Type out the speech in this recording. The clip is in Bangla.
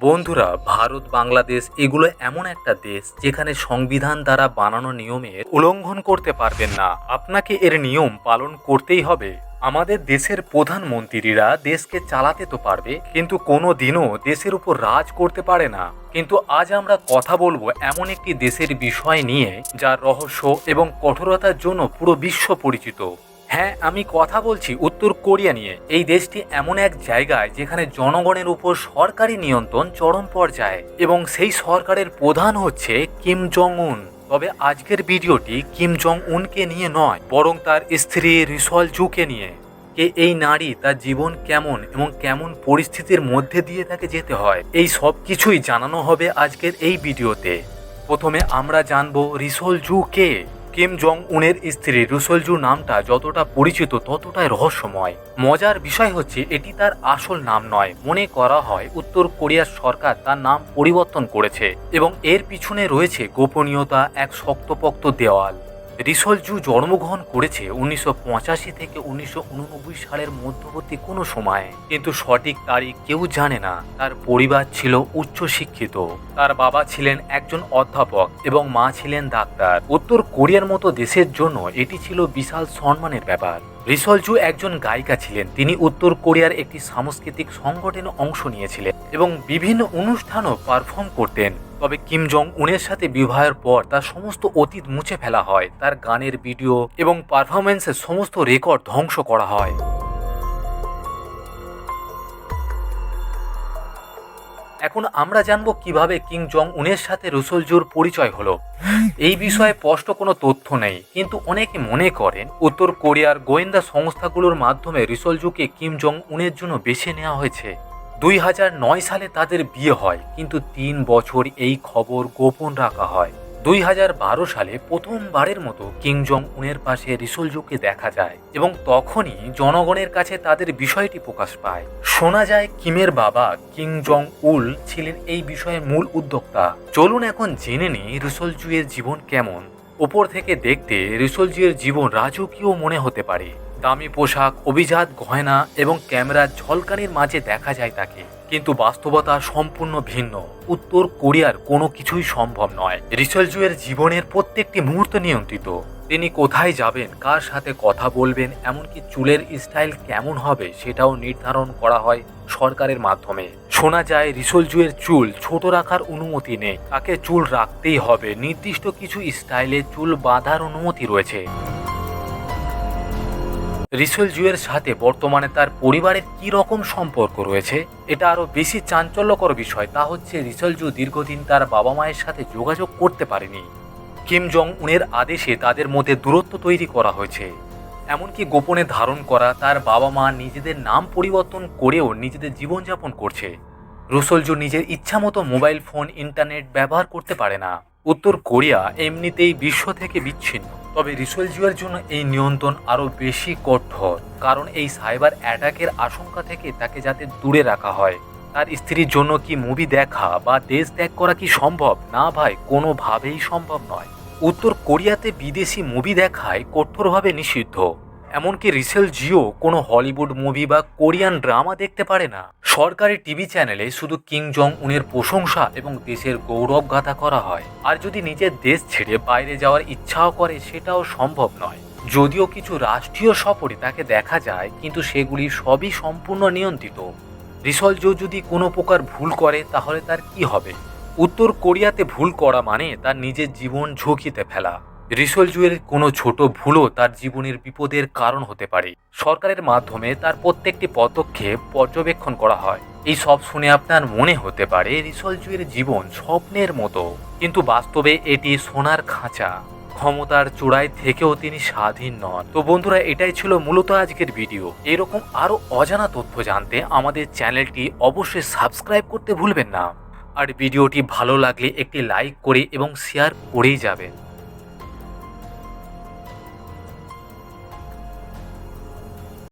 বন্ধুরা, ভারত, বাংলাদেশ এগুলো এমন একটা দেশ যেখানে সংবিধান দ্বারা বানানো নিয়মের উল্লঙ্ঘন করতে পারবেন না। আপনাকে এর নিয়ম পালন করতেই হবে। আমাদের দেশের প্রধানমন্ত্রীরা দেশকে চালাতে তো পারবে, কিন্তু কোনো দিনও দেশের উপর রাজ করতে পারে না। কিন্তু আজ আমরা কথা বলব এমন একটি দেশের বিষয় নিয়ে, যার রহস্য এবং কঠোরতার জন্য পুরো বিশ্ব পরিচিত। হ্যাঁ আমি কথা বলছি উত্তর কোরিয়া নিয়ে। এই দেশটি এমন এক জায়গায় যেখানে জনগণের উপর সরকারি নিয়ন্ত্রণ চরম পর্যায়ে এবং সেই সরকারের প্রধান হচ্ছে কিম জং উন তবে আজকের ভিডিওটি কিম জং উনকে নিয়ে নয়, বরং তার স্ত্রী রিসল জুকে নিয়ে। কে এই নারী তার জীবন কেমন এবং কেমন পরিস্থিতির মধ্যে দিয়ে তাকে যেতে হয়, এই সব কিছুই জানানো হবে আজকের এই ভিডিওতে। প্রথমে আমরা জানব রিসল জু কে। কিম জং উনের স্ত্রী রুসলজু নামটা যতটা পরিচিত ততটাই রহস্যময়। মজার বিষয় হচ্ছে এটি তার আসল নাম নয়। মনে করা হয় উত্তর কোরিয়ার সরকার তার নাম পরিবর্তন করেছে এবং এর পিছনে রয়েছে গোপনীয়তা, এক শক্তপোক্ত দেওয়াল। রিসলজু জন্মগ্রহণ করেছে উনিশশো পঁচাশি থেকে উনিশশো উননব্বই সালের মধ্যবর্তী কোনো সময়ে। কিন্তু সঠিক তারিখ কেউ জানে না। তার পরিবার ছিল উচ্চ শিক্ষিত তার বাবা ছিলেন একজন অধ্যাপক এবং মা ছিলেন ডাক্তার। উত্তর কোরিয়ার মতো দেশের জন্য এটি ছিল বিশাল সম্মানের ব্যাপার। রিসলজু একজন গায়িকা ছিলেন। তিনি উত্তর কোরিয়ার একটি সাংস্কৃতিক সংগঠনে অংশ নিয়েছিলেন এবং বিভিন্ন অনুষ্ঠানও পারফর্ম করতেন। তবে কিম জং উনের সাথে বিবাহের পর তার সমস্ত অতীত মুছে ফেলা হয়। তার গানের ভিডিও এবং পারফরমেন্সের সমস্ত রেকর্ড ধ্বংস করা হয়। এখন আমরা জানব কীভাবে কিং জং উনের সাথে রুসলজুর পরিচয় হলো। এই বিষয়ে স্পষ্ট কোনো তথ্য নেই, কিন্তু অনেকে মনে করেন, উত্তর কোরিয়ার গোয়েন্দা সংস্থাগুলোর মাধ্যমে রিসলজুকে কিম জং উনের জন্য বেছে নেওয়া হয়েছে। দুই হাজার নয় সালে তাদের বিয়ে হয়, কিন্তু তিন বছর এই খবর গোপন রাখা হয়। দুই হাজার বারো সালে প্রথমবারের মতো কিং জং উনের পাশে রিসলজুকে দেখা যায় এবং তখনই জনগণের কাছে তাদের বিষয়টি প্রকাশ পায়। শোনা যায়, কিমের বাবা কিং জং উল ছিলেন এই বিষয়ের মূল উদ্যোক্তা। চলুন এখন জেনে নিই রিসলজুয়ের জীবন কেমন। ওপর থেকে দেখতে রিসলজুয়ের জীবন রাজকীয় মনে হতে পারে। দামি পোশাক, অভিজাত গয়না এবং ক্যামেরার ঝলকানির মাঝে দেখা যায় তাকে। কিন্তু বাস্তবতা সম্পূর্ণ ভিন্ন। উত্তর কোরিয়ার কোনো কিছুই সম্ভব নয়। রিসলজুয়ের জীবনের প্রত্যেকটি মুহূর্ত নিয়ন্ত্রিত। তিনি কোথায় যাবেন, কার সাথে কথা বলবেন, এমনকি চুলের স্টাইল কেমন হবে সেটাও নির্ধারণ করা হয় সরকারের মাধ্যমে। শোনা যায়, রিসলজুয়ের চুল ছোট রাখার অনুমতি নেই। তাকে চুল রাখতেই হবে। নির্দিষ্ট কিছু স্টাইলে চুল বাঁধার অনুমতি রয়েছে। রিসল জুয়ের সাথে বর্তমানে তার পরিবারের কি রকম সম্পর্ক রয়েছে, এটা আরও বেশি চাঞ্চল্যকর বিষয়, তা হচ্ছে রিসল জু দীর্ঘদিন তার বাবা মায়ের সাথে যোগাযোগ করতে পারেনি। কিম জং উনের আদেশে তাদের মধ্যে দূরত্ব তৈরি করা হয়েছে। এমনকি গোপনে ধারণ করা তার বাবা মা নিজেদের নাম পরিবর্তন করেও নিজেদের জীবনযাপন করছে। রুসলজু নিজের ইচ্ছামতো মোবাইল ফোন, ইন্টারনেট ব্যবহার করতে পারে না। উত্তর কোরিয়া এমনিতেই বিশ্ব থেকে বিচ্ছিন্ন। তবে রিসলজুয়ের জন্য এই নিয়ন্ত্রণ আরও বেশি কঠোর, কারণ এই সাইবার অ্যাটাকের আশঙ্কা থেকে তাকে যাতে দূরে রাখা হয়। তার স্ত্রীর জন্য কি মুভি দেখা বা দেশ ত্যাগ করা কি সম্ভব? না ভাই, কোনোভাবেই সম্ভব নয়। উত্তর কোরিয়াতে বিদেশি মুভি দেখায় কঠোরভাবে নিষিদ্ধ। এমনকি রিসেল জিও কোনো হলিউড মুভি বা কোরিয়ান ড্রামা দেখতে পারে না। সরকারি টিভি চ্যানেলে শুধু কিং জং উনের প্রশংসা এবং দেশের গৌরব গাথা করা হয়। আর যদি নিজের দেশ ছেড়ে বাইরে যাওয়ার ইচ্ছাও করে, সেটাও সম্ভব নয়। যদিও কিছু রাষ্ট্রীয় সফরে তাকে দেখা যায়, কিন্তু সেগুলি সবই সম্পূর্ণ নিয়ন্ত্রিত। রিসলজো যদি কোনো প্রকার ভুল করে, তাহলে তার কি হবে? উত্তর কোরিয়াতে ভুল করা মানে তার নিজের জীবন ঝুঁকিতে ফেলা। রিসলজুয়ের কোনো ছোট ভুলও তার জীবনের বিপদের কারণ হতে পারে। সরকারের মাধ্যমে তার প্রত্যেকটি পদক্ষেপ পর্যবেক্ষণ করা হয়। এই সব শুনে আপনার মনে হতে পারে রিসলজুয়ের জীবন স্বপ্নের মতো, কিন্তু বাস্তবে এটি সোনার খাঁচা। ক্ষমতার চূড়ায় থেকেও তিনি স্বাধীন নন। তো বন্ধুরা, এটাই ছিল মূলত আজকের ভিডিও। এরকম আরও অজানা তথ্য জানতে আমাদের চ্যানেলটি অবশ্যই সাবস্ক্রাইব করতে ভুলবেন না। আর ভিডিওটি ভালো লাগলে একটি লাইক করে এবং শেয়ার করেই যাবেন।